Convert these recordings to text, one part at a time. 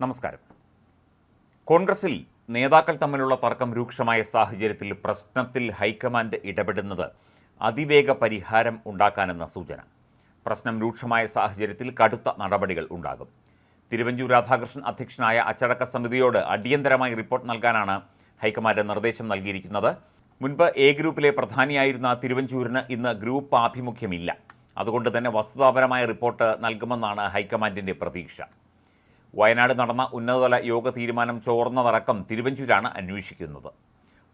നമസ്കാരം. കോൺഗ്രസിൽ നേതാക്കൾ തമ്മിലുള്ള തർക്കം രൂക്ഷമായ സാഹചര്യത്തിൽ പ്രശ്നത്തിൽ ഹൈക്കമാൻഡ് ഇടപെടുന്നത് അതിവേഗ പരിഹാരം ഉണ്ടാക്കാനെന്ന സൂചന. പ്രശ്നം രൂക്ഷമായ സാഹചര്യത്തിൽ കടുത്ത നടപടികൾ ഉണ്ടാകും. തിരുവഞ്ചൂർ രാധാകൃഷ്ണൻ അധ്യക്ഷനായ അച്ചടക്ക സമിതിയോട് അടിയന്തരമായി റിപ്പോർട്ട് നൽകാനാണ് ഹൈക്കമാൻഡ് നിർദ്ദേശം നൽകിയിരിക്കുന്നത്. മുൻപ് എ ഗ്രൂപ്പിലെ പ്രധാനിയായിരുന്ന തിരുവഞ്ചൂരിന് ഇന്ന് ഗ്രൂപ്പ് ആഭിമുഖ്യമില്ല. അതുകൊണ്ട് തന്നെ വസ്തുതാപരമായ റിപ്പോർട്ട് നൽകുമെന്നാണ് ഹൈക്കമാൻഡിന്റെ പ്രതീക്ഷ. വയനാട് നടന്ന ഉന്നതതല യോഗ തീരുമാനം ചോർന്നതടക്കം തിരുവഞ്ചൂരാണ് അന്വേഷിക്കുന്നത്.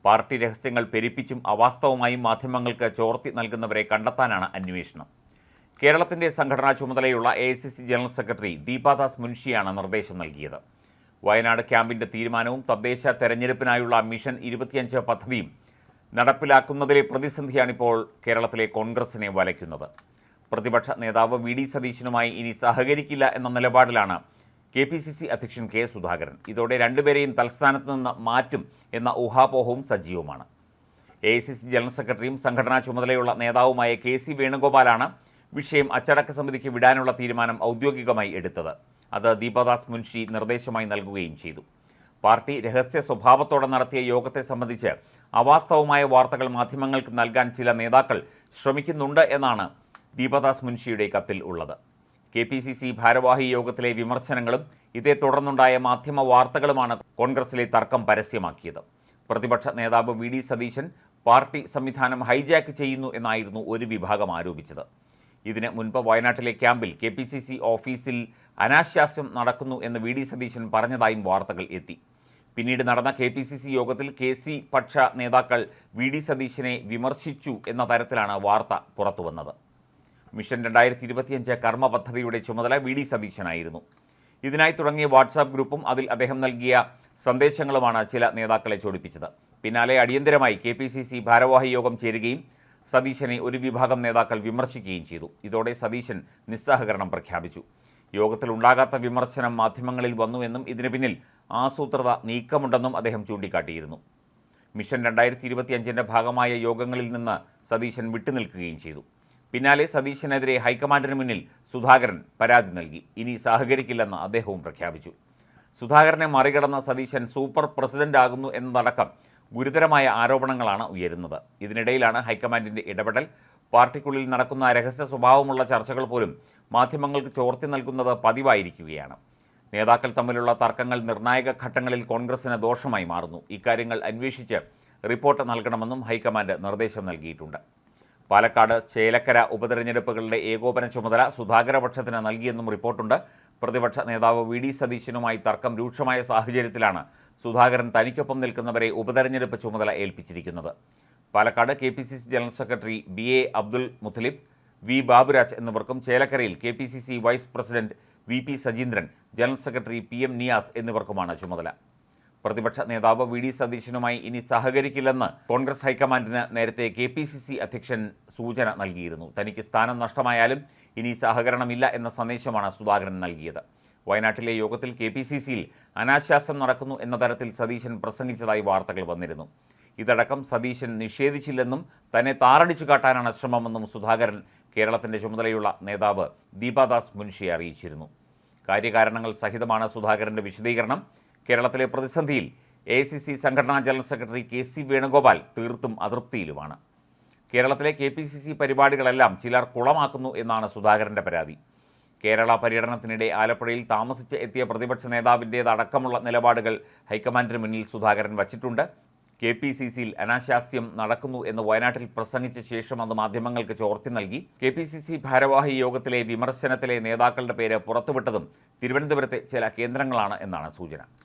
പാർട്ടി രഹസ്യങ്ങൾ പെരുപ്പിച്ചും അവാസ്തവമായും മാധ്യമങ്ങൾക്ക് ചോർത്തി നൽകുന്നവരെ കണ്ടെത്താനാണ് അന്വേഷണം. കേരളത്തിന്റെ സംഘടനാ ചുമതലയുള്ള എ ജനറൽ സെക്രട്ടറി ദീപാദാസ് മുൻഷിയാണ് നിർദ്ദേശം നൽകിയത്. വയനാട് ക്യാമ്പിന്റെ തീരുമാനവും തദ്ദേശ തെരഞ്ഞെടുപ്പിനായുള്ള മിഷൻ ഇരുപത്തിയഞ്ച് പദ്ധതിയും നടപ്പിലാക്കുന്നതിലെ പ്രതിസന്ധിയാണിപ്പോൾ കേരളത്തിലെ കോൺഗ്രസിനെ വലയ്ക്കുന്നത്. പ്രതിപക്ഷ നേതാവ് വി ഡി സതീശനുമായി ഇനി സഹകരിക്കില്ല എന്ന നിലപാടിലാണ് കെ പി സി സി അധ്യക്ഷൻ കെ സുധാകരൻ. ഇതോടെ രണ്ടുപേരെയും തലസ്ഥാനത്ത് നിന്ന് മാറ്റും എന്ന ഊഹാപോഹവും സജീവമാണ്. എ സി സി ജനറൽ സെക്രട്ടറിയും സംഘടനാ ചുമതലയുള്ള നേതാവുമായ കെ സി വേണുഗോപാലാണ് വിഷയം അച്ചടക്ക സമിതിക്ക് വിടാനുള്ള തീരുമാനം ഔദ്യോഗികമായി എടുത്തത്. അത് ദീപദാസ് മുൻഷി നിർദ്ദേശമായി നൽകുകയും ചെയ്തു. പാർട്ടി രഹസ്യ സ്വഭാവത്തോടെ നടത്തിയ യോഗത്തെ സംബന്ധിച്ച് അവാസ്തവമായ വാർത്തകൾ മാധ്യമങ്ങൾക്ക് നൽകാൻ ചില നേതാക്കൾ ശ്രമിക്കുന്നുണ്ട് എന്നാണ് ദീപദാസ് മുൻഷിയുടെ കത്തിൽ ഉള്ളത്. കെ പി സി സി ഭാരവാഹി യോഗത്തിലെ വിമർശനങ്ങളും ഇതേ തുടർന്നുണ്ടായ മാധ്യമ വാർത്തകളുമാണ് കോൺഗ്രസിലെ തർക്കം പരസ്യമാക്കിയത്. പ്രതിപക്ഷ നേതാവ് വി ഡി സതീശൻ പാർട്ടി സംവിധാനം ഹൈജാക്ക് ചെയ്യുന്നു എന്നായിരുന്നു ഒരു വിഭാഗം ആരോപിച്ചത്. ഇതിന് മുൻപ് വയനാട്ടിലെ ക്യാമ്പിൽ കെ പി സി സി ഓഫീസിൽ അനാശാസ്യം നടക്കുന്നു എന്ന് വി ഡി സതീശൻ പറഞ്ഞതായും വാർത്തകൾ എത്തി. പിന്നീട് നടന്ന കെ പി സി സി യോഗത്തിൽ കെ സി പക്ഷ നേതാക്കൾ വി ഡി സതീശനെ വിമർശിച്ചു എന്ന തരത്തിലാണ് വാർത്ത പുറത്തുവന്നത്. മിഷൻ രണ്ടായിരത്തി ഇരുപത്തിയഞ്ച് കർമ്മ പദ്ധതിയുടെ ചുമതല വി ഡി സതീശനായിരുന്നു. ഇതിനായി തുടങ്ങിയ വാട്സാപ്പ് ഗ്രൂപ്പും അതിൽ അദ്ദേഹം നൽകിയ സന്ദേശങ്ങളുമാണ് ചില നേതാക്കളെ ചോടിപ്പിച്ചത്. പിന്നാലെ അടിയന്തരമായി കെ പി സി സി ഭാരവാഹി യോഗം ചേരുകയും സതീശനെ ഒരു വിഭാഗം നേതാക്കൾ വിമർശിക്കുകയും ചെയ്തു. ഇതോടെ സതീശൻ നിസ്സഹകരണം പ്രഖ്യാപിച്ചു. യോഗത്തിൽ ഉണ്ടാകാത്ത വിമർശനം മാധ്യമങ്ങളിൽ വന്നുവെന്നും ഇതിന് പിന്നിൽ ആസൂത്രത നീക്കമുണ്ടെന്നും അദ്ദേഹം ചൂണ്ടിക്കാട്ടിയിരുന്നു. മിഷൻ രണ്ടായിരത്തി ഇരുപത്തിയഞ്ചിന്റെ ഭാഗമായ യോഗങ്ങളിൽ നിന്ന് സതീശൻ വിട്ടുനിൽക്കുകയും ചെയ്തു. പിന്നാലെ സതീശനെതിരെ ഹൈക്കമാൻഡിന് മുന്നിൽ സുധാകരൻ പരാതി നൽകി. ഇനി സഹകരിക്കില്ലെന്ന് അദ്ദേഹവും പ്രഖ്യാപിച്ചു. സുധാകരനെ മറികടന്ന സതീശൻ സൂപ്പർ പ്രസിഡന്റ് ആകുന്നു എന്നതടക്കം ഗുരുതരമായ ആരോപണങ്ങളാണ് ഉയരുന്നത്. ഇതിനിടയിലാണ് ഹൈക്കമാൻഡിന്റെ ഇടപെടൽ. പാർട്ടിക്കുള്ളിൽ നടക്കുന്ന രഹസ്യ സ്വഭാവമുള്ള ചർച്ചകൾ പോലും മാധ്യമങ്ങൾക്ക് ചോർത്തി നൽകുന്നത് പതിവായിരിക്കുകയാണ്. നേതാക്കൾ തമ്മിലുള്ള തർക്കങ്ങൾ നിർണായക ഘട്ടങ്ങളിൽ കോൺഗ്രസിന് ദോഷമായി മാറുന്നു. ഇക്കാര്യങ്ങൾ അന്വേഷിച്ച് റിപ്പോർട്ട് നൽകണമെന്നും ഹൈക്കമാൻഡ് നിർദ്ദേശം നൽകിയിട്ടുണ്ട്. പാലക്കാട് ചേലക്കര ഉപതെരഞ്ഞെടുപ്പുകളുടെ ഏകോപന ചുമതല സുധാകര പക്ഷത്തിന് നൽകിയെന്നും റിപ്പോർട്ടുണ്ട്. പ്രതിപക്ഷ നേതാവ് വി ഡി സതീശനുമായി തർക്കം രൂക്ഷമായ സാഹചര്യത്തിലാണ് സുധാകരൻ തനിക്കൊപ്പം നിൽക്കുന്നവരെ ഉപതെരഞ്ഞെടുപ്പ് ചുമതല ഏൽപ്പിച്ചിരിക്കുന്നത്. Palakkad K P C C general secretary B A Abdul Muthalib V Baburaj എന്നിവർക്കും ചേലക്കരയിൽ K P C C vice president V P Sajeendran general secretary P M Niyas എന്നിവർക്കുമാണ് ചുമതല. പ്രതിപക്ഷ നേതാവ് വി ഡി സതീശനുമായി ഇനി സഹകരിക്കില്ലെന്ന് കോൺഗ്രസ് ഹൈക്കമാൻഡിന് നേരത്തെ കെ പി സി സി അധ്യക്ഷൻ സൂചന നൽകിയിരുന്നു. തനിക്ക് സ്ഥാനം നഷ്ടമായാലും ഇനി സഹകരണമില്ല എന്ന സന്ദേശമാണ് സുധാകരൻ നൽകിയത്. വയനാട്ടിലെ യോഗത്തിൽ കെ പി സി സിയിൽ അനാശാസം നടക്കുന്നു എന്ന തരത്തിൽ സതീശൻ പ്രസംഗിച്ചതായി വാർത്തകൾ വന്നിരുന്നു. ഇതടക്കം സതീശൻ നിഷേധിച്ചില്ലെന്നും തന്നെ താറടിച്ചു കാട്ടാനാണ് ശ്രമമെന്നും സുധാകരൻ കേരളത്തിന്റെ ചുമതലയുള്ള നേതാവ് ദീപാദാസ് മുൻഷിയെ അറിയിച്ചിരുന്നു. കാര്യകാരണങ്ങൾ സഹിതമാണ് സുധാകരന്റെ വിശദീകരണം. കേരളത്തിലെ പ്രതിസന്ധിയിൽ എ സി സി സംഘടനാ general secretary K C Venugopal തീർത്തും അതൃപ്തിയിലുമാണ്. കേരളത്തിലെ കെ പി സി സി പരിപാടികളെല്ലാം ചിലർ കുളമാക്കുന്നു എന്നാണ് സുധാകരന്റെ പരാതി. കേരള പര്യടനത്തിനിടെ ആലപ്പുഴയിൽ താമസിച്ച് എത്തിയ പ്രതിപക്ഷ നേതാവിന്റേതടക്കമുള്ള നിലപാടുകൾ ഹൈക്കമാൻഡിന് മുന്നിൽ സുധാകരൻ വച്ചിട്ടുണ്ട്. കെ പി സി സിയിൽ അനാശാസ്യം നടക്കുന്നു എന്ന് വയനാട്ടിൽ പ്രസംഗിച്ച ശേഷം അത് മാധ്യമങ്ങൾക്ക് ചോർത്തി നൽകി. കെ പി സി സി ഭാരവാഹി യോഗത്തിലെ വിമർശനത്തിലെ നേതാക്കളുടെ പേര് പുറത്തുവിട്ടതും തിരുവനന്തപുരത്തെ ചില കേന്ദ്രങ്ങളാണ് എന്നാണ് സൂചന.